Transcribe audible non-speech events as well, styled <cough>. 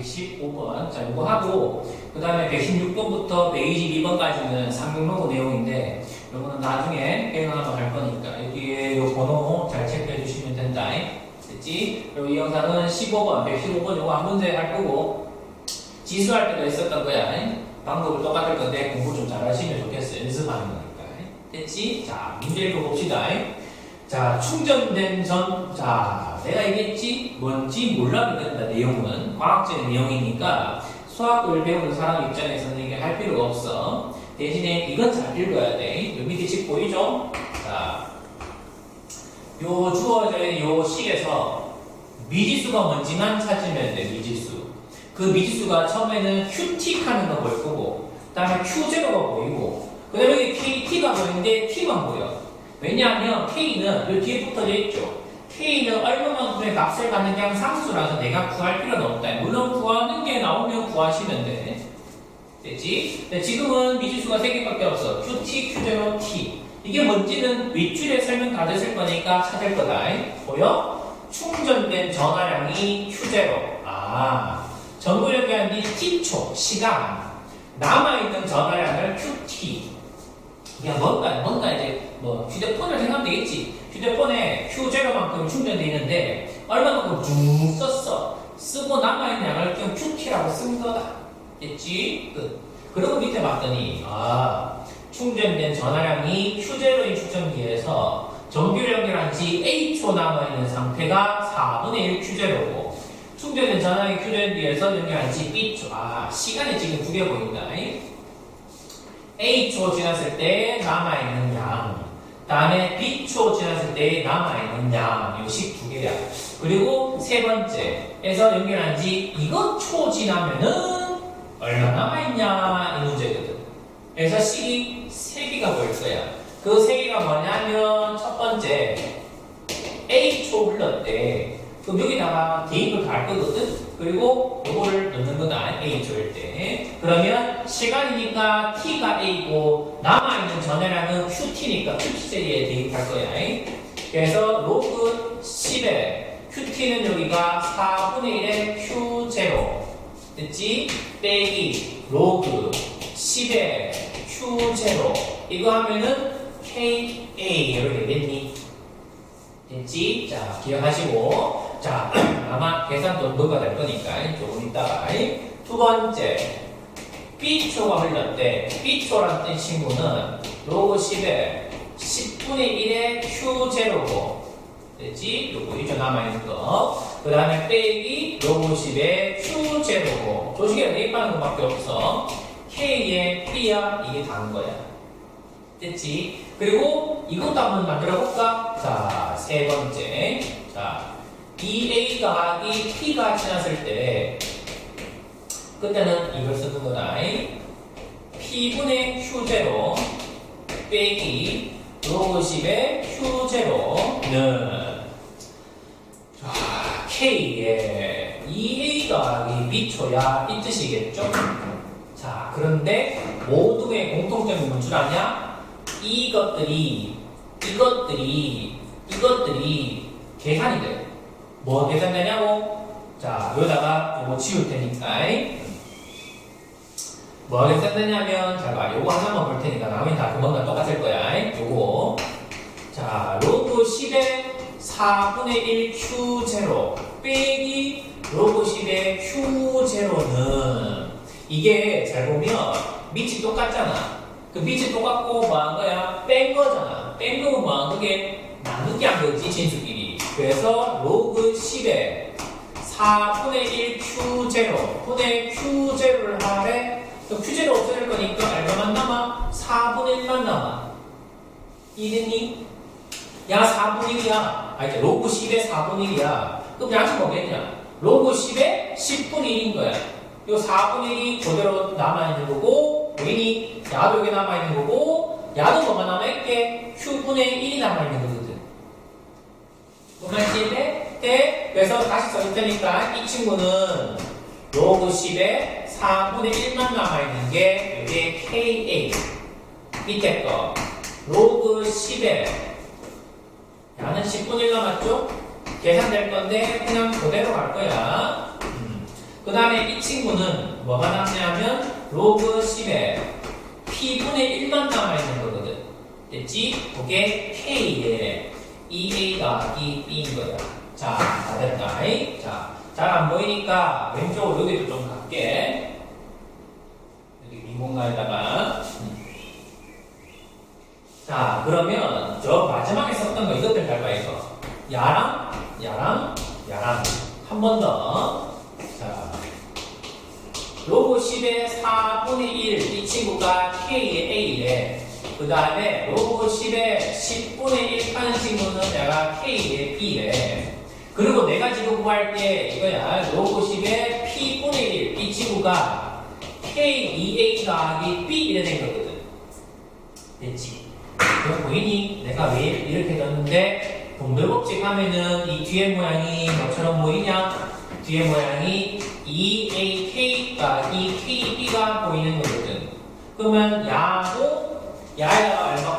115번. 자, 이거 하고, 그 다음에 116번부터 122번까지는 상용로그 내용인데, 요거는 나중에 회원하면 할 거니까, 여기에 요 번호 잘 체크해 주시면 된다. 됐지? 그리고 이 영상은 15번, 115번 요거 한 문제 할 거고, 지수할 때도 있었던 거야. 방법을 똑같을 건데, 공부 좀 잘 하시면 좋겠어. 연습하는 거니까. 됐지? 자, 문제 읽어봅시다. 자, 충전된 전, 자, 내가 얘기했지? 뭔지 몰라도 된다, 내용은. 과학적인 내용이니까 수학을 배우는 사람 입장에서는 이게 할 필요가 없어. 대신에 이건 잘 읽어야 돼. 요 밑에 식 보이죠? 자, 요 주어져 있는 요 식에서 미지수가 뭔지만 찾으면 돼, 미지수. 그 미지수가 처음에는 QT 하는 거 보일 거고, 그 다음에 Q0가 보이고, 그 다음에 여기 KT가 보이는데 T만 보여. 왜냐하면 K는 요 뒤에 붙어져 있죠. K는 얼마만큼의 값을 갖는 게 상수라서 내가 구할 필요는 없다. 물론 구하는 게 나오면 구하시면 돼. 됐지? 지금은 미지수가 3개밖에 없어. QT, Q0, T. 이게 뭔지는 윗줄에 설명 다 됐을 거니까 찾을 거다. 보여? 충전된 전화량이 Q0. 아, 전구력이 아닌 T초, 시간. 남아있는 전화량을 QT. 야, 뭔가, 뭔가 이제, 뭐, 휴대폰을 생각하면 되겠지. 휴대폰에 Q0만큼 충전되어 있는데, 얼마만큼 쭉 썼어. 쓰고 남아있는 양을 그냥 QT라고 쓴 거다. 됐지? 끝. 그리고 밑에 봤더니, 아, 충전된 전화량이 Q0인 충전기에서 정규력이란지 A초 남아있는 상태가 4분의 1 Q0고, 충전된 전화량이 Q0기에서 연결한 지 B초. 아, 시간이 지금 두 개 보인다. A초 지났을 때 남아있는 양. 다음에 때 남아있는 양. 요식 두 개야. 그리고 세 번째에서 연결한 지 이거 초 지나면은 얼마 남아있냐 이 문제거든. 그래서 식이 세 개가 보일 거야. 그 세 개가 뭐냐면 첫 번째 A초 흘렀대. 그럼 여기다가 대입을 갈 거거든? 그리고 요거를 넣는 거다. A초일 때. 그러면 시간이니까 T가 A고 남아있는 전해량은 QT니까 QT제에 대입할 거야. 그래서 로그 10에 QT는 여기가 4분의 1의 Q0. 됐지? 빼기 로그 10의 Q0. 이거 하면은 KA 이렇게 되겠니? 됐지? 자, 기억하시고. 자, <clears throat> 아마 계산도 뭐가 될 거니까, 조금 이따가. 두 번째, B초가 흘렀대. B초라는 뜻 친구는 로그 10에 10분의 1의 Q0고. 됐지? 요거 이쪽 남아있는 거. 그 다음에 빼기 로그 10의 Q0고. 조식에 대입하는 것밖에 없어. K의 B야, 이게 다는 거야. 됐지? 그리고 이것도 한번 만들어 볼까? 자, 세 번째. 자, 2A 더하기 P가 지났을 때, 그때는 이걸 쓰는 거다. P분의 Q0 빼기 10의 Q0는 자, K의 2A 더하기 B초야 이 뜻이겠죠? 자, 그런데 모두의 공통점이 뭔 줄 아냐? 이것들이, 이것들이, 이것들이 계산이 돼. 뭐 계산되냐고? 자, 여기다가 이거 지울 테니까. 뭐가 계산되냐면, 자, 봐. 요거 하나만 볼 테니까 나머지 다 그거랑 똑같을 거야. 요거. 자, 로그 10의 4분의 1 Q0 빼기 로그 10의 Q0는 이게 잘 보면 밑이 똑같잖아. 그 밑이 똑같고 뭐 한 거야? 뺀 거잖아. 뺀 거면 뭐한 거게 나누기 한 거지, 진수끼리. 그래서 로그 10에 4분의 1 Q0 분의 Q0를 하래 또 Q0 없어질 거니까 얼마만 남아? 4분의 1만 남아. 이해됐니? 야 4분의 1이야. 아 이제 로그 10에 4분의 1이야. 그럼 양식 뭐겠냐? 로그 10에 10분의 1인 거야. 요 4분의 1이 그대로 남아있는 거고 여기 야도 여기 남아있는 거고 야도 뭐가 남아있게? Q분의 1이 남아있는 거거든 뭔말인지 돼? 돼? 그래서 다시 써줄 테니까 이 친구는 로그 10에 4분의 1만 남아있는 게 이게 KA 밑에 거 로그 10에 야는 10분의 1 남았죠? 계산될 건데 그냥 그대로 갈 거야 음. 그 다음에 이 친구는 뭐가 남냐면 로그 10에 p분의 1만 남아있는 거거든. 됐지? 그게 k에 2a 더하기 b인 거야. 자, 다 됐다. 이? 자, 잘 안 보이니까 왼쪽으로 여기도 좀 갈게. 여기 빈 공간에다가. 음. 자, 그러면 저 마지막에 썼던 거 이것들 갈 거야, 이거. 야랑, 야랑, 야랑. 한 번 더. 자. 로그 10의 4분의 1, 이 친구가 K의 A래. 그 다음에 로그 10의 10분의 1 하는 친구는 내가 K의 B래. 그리고 내가 지금 구할 때 이거야. 로그 10의 P분의 1, 이 친구가 K2A 더하기 B 이래 된 거거든. 됐지? 그럼 보이니? 내가 왜 이렇게 넣었는데 동글법칙 하면은 이 뒤에 모양이 뭐처럼 보이냐? 뒤에 모양이 2AK가 2KB가 보이는 거거든. 그러면 야도 야에다가 얼마